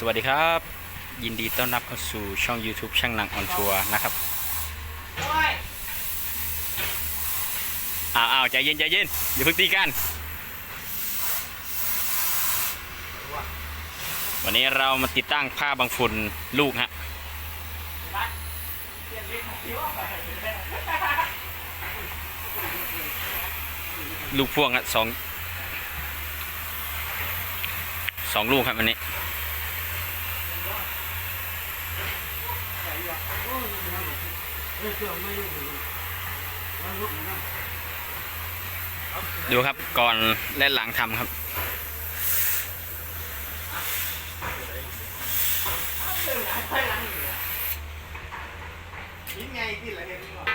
สวัสดีครับ ยินดีต้อนรับเข้าสู่ช่อง YouTube ช่างหนังออนทัวร์นะครับอ้าวอ้าวใจเย็นใจเย็นอย่าเพิ่งตีกัน วันนี้เรามาติดตั้งผ้าบังฝุ่นลูกฮะลูกพ่วงฮะสองสองลูกครับวันนี้ ดูครับก่อนและหลังทำครับยิงไงที่ละเห็นก่อน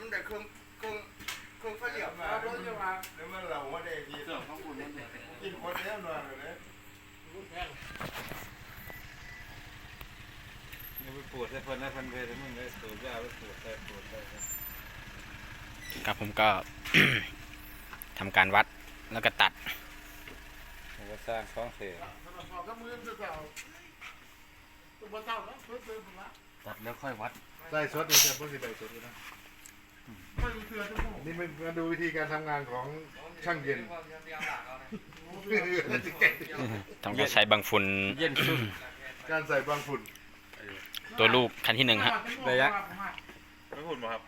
มันแต่เครื่องเครื่องเครื่องไฟเหลี่ยมมาแล้วจะมาแล้วมันเราว่าได้ทีเสริมข้างบนนั่นแหละกิ นคนเดียวหน่อยเลยนี่ไปปวดใส่เพิ่นนะเพิ่นเพลมึงได้สูบยาไปปวดใส่ปวดใส่ครับผมก็ ทำการวัดแล้วก็ตัดมันก็สร้างท้องเสียพอก็มือจะเก่าตัวเก่าแล้วเพิ่มเติมละตัดแล้วค่อยวัด ได้สดนี่จะพูดสิได้สดนะไม่เชื่อทุกค นนี่มันมาดูวิธีการทำงานของช่างเย็นทำการใช้บังฝุ่นเย็นสุดการใส่บางฝุ่นตัวลูกคันที่หนึ่งฮะไม่หุ่นบ่ครับ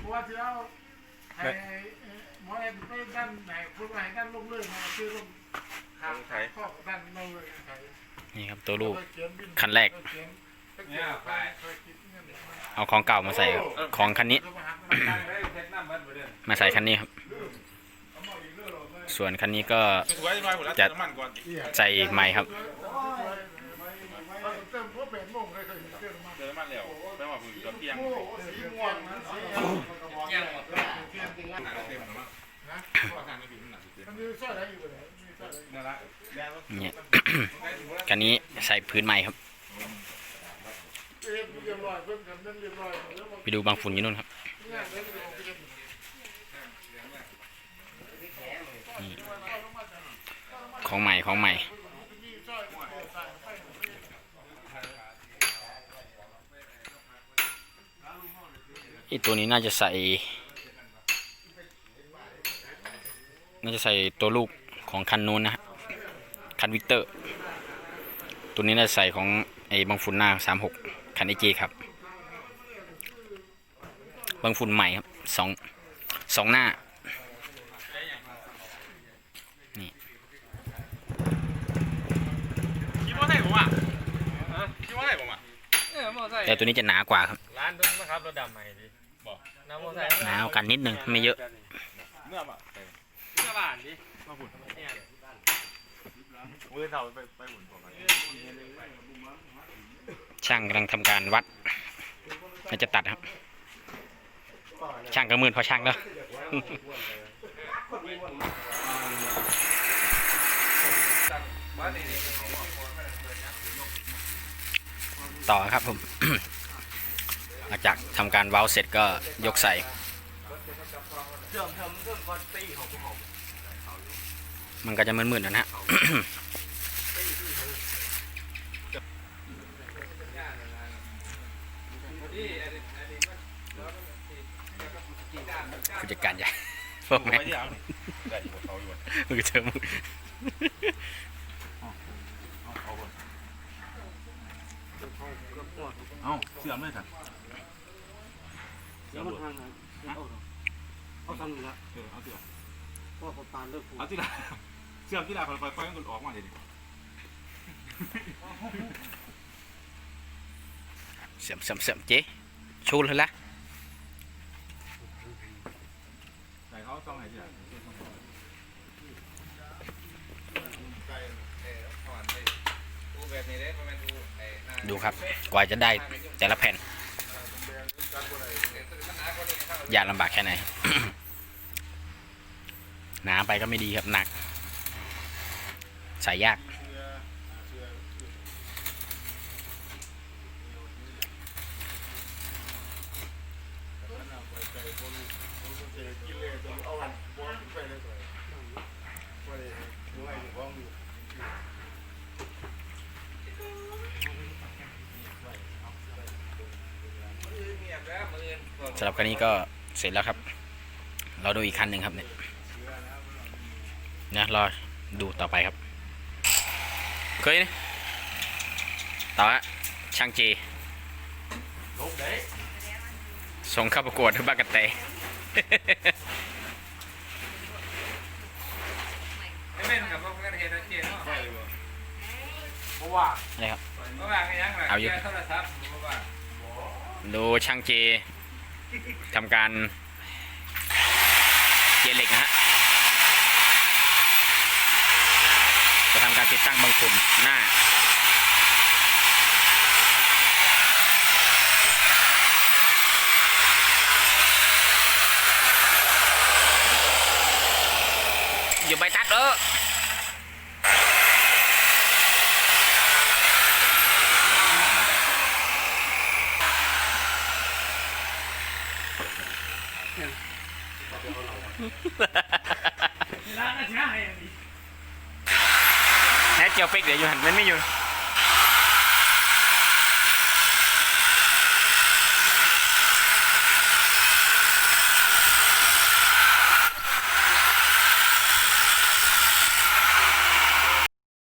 เพราะว่าที่เราให้หมอเอ็นไปด้านไหนคุณไหนด้านลงเลยมาคือลงข้างข้อด้านลงเลยนี่ครับตัวลูกคันแรก เนี่ยไปเอาของเก่ามาใส่ครับของคันนี้เช็ดน้ำมันไปเด้อมาใส่คันนี้ครับ ส่วนคันนี้ก็จะใส่ใหม่ครับเติมพวกเป็นมงเลยเคยเติมมาเจอมันแล้วแปลว่าผมกับเตียงโอ้สีม่วงนะสีม่วงมันมีสร้อยอะไรอยู่เลยมีสร้อยอะไรนั่นละเนี่ยคันนี้ใส่พื้นใหม่ครับ ไปดูบางฝุ่นยู่นู่นครับของใหม่ของใหม่มีตัวนี้น่าจะใส่ น่าจะใส่ตัวลูกของคันนู้นนะฮะคันวิกเตอร์ ตัวนี้น่าจะใส่ของไอ้บางฝุ่นหน้าสามหก คันไอเจครับบางฝุ่นใหม่ครับสองสองหน้า นี่คิดว่าได้ผมอะคิดว่าได้ผมอะเออมอไซค์แต่ตัวนี้จะหนากว่าครับร้านต้นนะครับรถดำใหม่ดิบอกน้ำมอไซค์หนากว่ากันนิดนึงไม่เยอะเมื่อบ่เชื่อบ้านดิมาหุ่นเนี่ยมือเท่าไปไปหุ่นผม ช่างกำลังทำการวัดน่าจะตัดครับ ช่างก็มืดเพอช่างแล้วต่อครับผม หลังจากทำการเว้าเสร็จก็ยกใส่มันก็จะมืดๆนะฮะ ผู้จัดการใหญ่พวกแม่งไม่ได้เอาได้อยู่เขาอยู่มือเจอมือเอ้าเสื่อมเลยท่านเดี๋ยวมันทางนะเอาทำอยู่ละเออเอาเสื่อมเพราะผมตามเลิกผูเอาที่ละเสื่อมที่ละค่อยๆค่อยๆมันออกมาเลยดิเสียมเสียมเสียมเจ๊ชูเลยละ ดูครับ กว่าจะได้แต่ละแผ่น ยากลำบากแค่ไหนน้ำไปก็ไม่ดีครับหนัก ใส่ยาก Thank you. สำหรับคันนี้ก็เสร็จแล้วครับ เราดูอีกคันหนึ่งครับเนี่ยนะรอดูต่อไปครับเคยต่อฮะช่างจีส่งเข้าประกวดทุบักกะเต้ ไม่เป็นกับพวกกันเฮดเจนเนาะเพราะว่าอะไรครับ เพราะว่ากันยังล่ะเอาอยู่ โทรศัพท์เพราะว่าดูช่างเจทำการเจเหล็กนะฮะจะทำการติดตั้งบังฝุ่นหน้า อยู่ใบตัดเออร้านอ